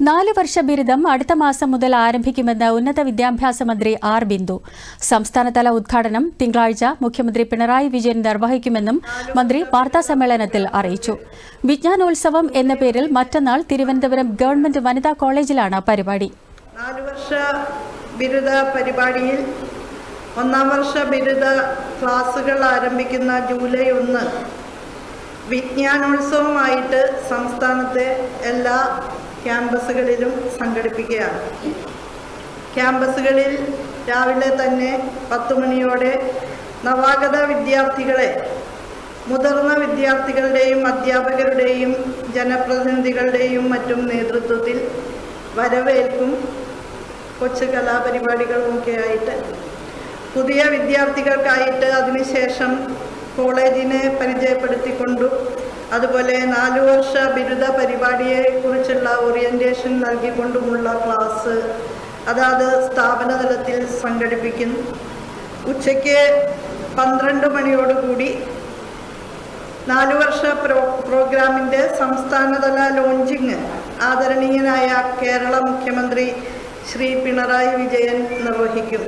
നാല് വർഷ ബിരുദം അടുത്ത മാസം മുതൽ ആരംഭിക്കുമെന്ന് ഉന്നത വിദ്യാഭ്യാസ മന്ത്രി ആർ ബിന്ദു. സംസ്ഥാനതല ഉദ്ഘാടനം തിങ്കളാഴ്ച മുഖ്യമന്ത്രി പിണറായി വിജയൻ നിർവഹിക്കുമെന്നും മന്ത്രി വാർത്താ സമ്മേളനത്തിൽ അറിയിച്ചു. വിജ്ഞാനോത്സവം എന്ന പേരിൽ മറ്റന്നാൾ തിരുവനന്തപുരം ഗവൺമെന്റ് വനിതാ കോളേജിലാണ് പരിപാടി. വർഷ ബിരുദ പരിപാടിയിൽ ഒന്നാം വർഷ ബിരുദ ക്ലാസുകൾ ആരംഭിക്കുന്ന ജൂലൈ ഒന്ന് വിജ്ഞാനോത്സവമായിട്ട് സംസ്ഥാനത്തെ എല്ലാ ക്യാമ്പസുകളിലും സംഘടിപ്പിക്കുകയാണ്. ക്യാമ്പസുകളിൽ രാവിലെ തന്നെ പത്ത് മണിയോടെ നവാഗത വിദ്യാർത്ഥികളെ മുതിർന്ന വിദ്യാർത്ഥികളുടെയും അധ്യാപകരുടെയും ജനപ്രതിനിധികളുടെയും മറ്റും നേതൃത്വത്തിൽ വരവേൽക്കും കൊച്ചു കലാപരിപാടികളുമൊക്കെ ആയിട്ട് പുതിയ വിദ്യാർത്ഥികൾക്കായിട്ട് അതിനുശേഷം കോളേജിനെ പരിചയപ്പെടുത്തിക്കൊണ്ടും അതുപോലെ നാലു വർഷ ബിരുദ പരിപാടിയെ കുറിച്ചുള്ള ഓറിയന്റേഷൻ നൽകിക്കൊണ്ടുമുള്ള ക്ലാസ് അതാത് സ്ഥാപന തലത്തിൽ സംഘടിപ്പിക്കുന്നു ഉച്ചയ്ക്ക് പന്ത്രണ്ട് മണിയോടുകൂടി നാലു വർഷ പ്രോ പ്രോഗ്രാമിന്റെ സംസ്ഥാനതല ലോഞ്ചിങ് ആദരണീയനായ കേരള മുഖ്യമന്ത്രി ശ്രീ പിണറായി വിജയൻ നിർവഹിക്കും.